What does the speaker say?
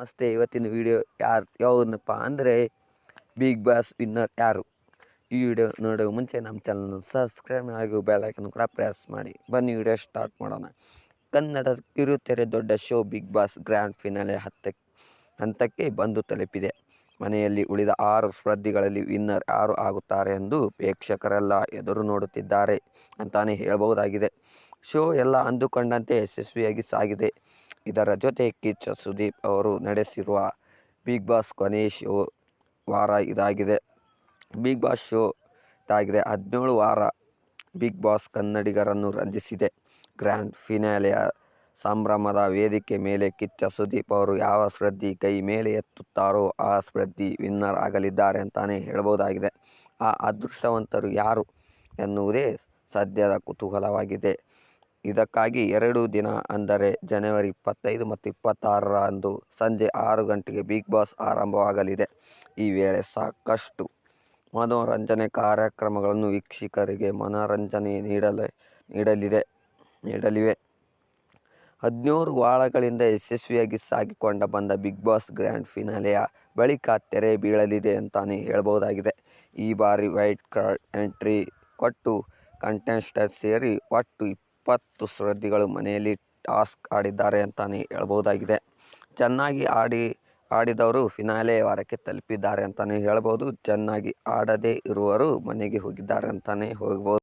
ನಮಸ್ತೆ. ಇವತ್ತಿನ ವಿಡಿಯೋ ಯಾರು ಯಾವುದಪ್ಪ ಅಂದರೆ ಬಿಗ್ ಬಾಸ್ ವಿನ್ನರ್ ಯಾರು? ಈ ವಿಡಿಯೋ ನೋಡೋ ಮುಂಚೆ ನಮ್ಮ ಚಾನಲ್ನ ಸಬ್ಸ್ಕ್ರೈಬ್ ಹಾಗೂ ಬೆಲ್ ಐಕನ್ ಕೂಡ ಪ್ರೆಸ್ ಮಾಡಿ. ಬನ್ನಿ ವಿಡಿಯೋ ಸ್ಟಾರ್ಟ್ ಮಾಡೋಣ. ಕನ್ನಡ ಕಿರುತೆರೆ ದೊಡ್ಡ show Bigg Boss grand finale ಹತ್ತಕ್ಕೆ, ಹಂತಕ್ಕೆ ಬಂದು ತಲುಪಿದೆ. ಮನೆಯಲ್ಲಿ ಉಳಿದ ಆರು ಸ್ಪರ್ಧಿಗಳಲ್ಲಿ ವಿನ್ನರ್ ಯಾರು ಆಗುತ್ತಾರೆ ಎಂದು ಪ್ರೇಕ್ಷಕರೆಲ್ಲ ಎದುರು ನೋಡುತ್ತಿದ್ದಾರೆ ಅಂತಾನೆ ಹೇಳಬಹುದಾಗಿದೆ. ಶೋ ಎಲ್ಲ ಅಂದುಕೊಂಡಂತೆ ಯಶಸ್ವಿಯಾಗಿ ಸಾಗಿದೆ. ಇದರ ಜೊತೆ ಕಿಚ್ಚ ಸುದೀಪ್ ಅವರು ನಡೆಸಿರುವ ಬಿಗ್ ಬಾಸ್ ಕೊನೆಯ ಶೋ ವಾರ ಇದಾಗಿದೆ. ಬಿಗ್ ಬಾಸ್ ಶೋ ಇದಾಗಿದೆ. ಹದಿನೇಳು ವಾರ ಬಿಗ್ ಬಾಸ್ ಕನ್ನಡಿಗರನ್ನು ರಂಜಿಸಿದೆ. ಗ್ರ್ಯಾಂಡ್ ಫಿನಾಲೆಯ ಸಂಭ್ರಮದ ವೇದಿಕೆ ಮೇಲೆ ಕಿಚ್ಚ ಸುದೀಪ್ ಅವರು ಯಾವ ಸ್ಪರ್ಧಿ ಕೈ ಮೇಲೆ ಎತ್ತುತ್ತಾರೋ ಆ ಸ್ಪರ್ಧಿ ವಿನ್ನರ್ ಆಗಲಿದ್ದಾರೆ ಅಂತಾನೆ ಹೇಳಬಹುದಾಗಿದೆ. ಆ ಅದೃಷ್ಟವಂತರು ಯಾರು ಎನ್ನುವುದೇ ಸದ್ಯದ ಕುತೂಹಲವಾಗಿದೆ. ಇದಕ್ಕಾಗಿ ಎರಡು ದಿನ ಅಂದರೆ ಜನವರಿ ಇಪ್ಪತ್ತೈದು ಮತ್ತು ಇಪ್ಪತ್ತಾರರಂದು ಸಂಜೆ ಆರು ಗಂಟೆಗೆ ಬಿಗ್ ಬಾಸ್ ಆರಂಭವಾಗಲಿದೆ. ಈ ವೇಳೆ ಸಾಕಷ್ಟು ಮನೋರಂಜನೆ ಕಾರ್ಯಕ್ರಮಗಳನ್ನು ವೀಕ್ಷಕರಿಗೆ ಮನೋರಂಜನೆ ನೀಡಲ, ನೀಡಲಿದೆ, ನೀಡಲಿವೆ. ಹದಿನೇಳು ವಾರಗಳಿಂದ ಯಶಸ್ವಿಯಾಗಿ ಸಾಗಿಕೊಂಡ ಬಂದ ಬಿಗ್ ಬಾಸ್ ಗ್ರ್ಯಾಂಡ್ ಫಿನಾಲೆಯ ಬಳಿಕ ತೆರೆ ಬೀಳಲಿದೆ ಅಂತಾನೆ ಹೇಳಬಹುದಾಗಿದೆ ಈ ಬಾರಿ ವೈಟ್ ಕಾರ್ಡ್ ಎಂಟ್ರಿ ಕೊಟ್ಟು ಕಂಟೆಸ್ಟೆಂಟ್ ಸೇರಿ ಒಟ್ಟು ಇಪ್ಪತ್ತು ಸ್ಪರ್ಧಿಗಳು ಮನೆಯಲ್ಲಿ ಟಾಸ್ಕ್ ಆಡಿದ್ದಾರೆ ಅಂತಾನೆ ಹೇಳ್ಬೋದಾಗಿದೆ. ಚೆನ್ನಾಗಿ ಆಡಿ, ಆಡಿದವರು ಫಿನಾಲೆ ವಾರಕ್ಕೆ ತಲುಪಿದ್ದಾರೆ ಅಂತಲೇ ಹೇಳ್ಬೋದು. ಚೆನ್ನಾಗಿ ಆಡದೇ ಇರುವರು ಮನೆಗೆ ಹೋಗಿದ್ದಾರೆ ಅಂತಲೇ ಹೋಗ್ಬೋದು.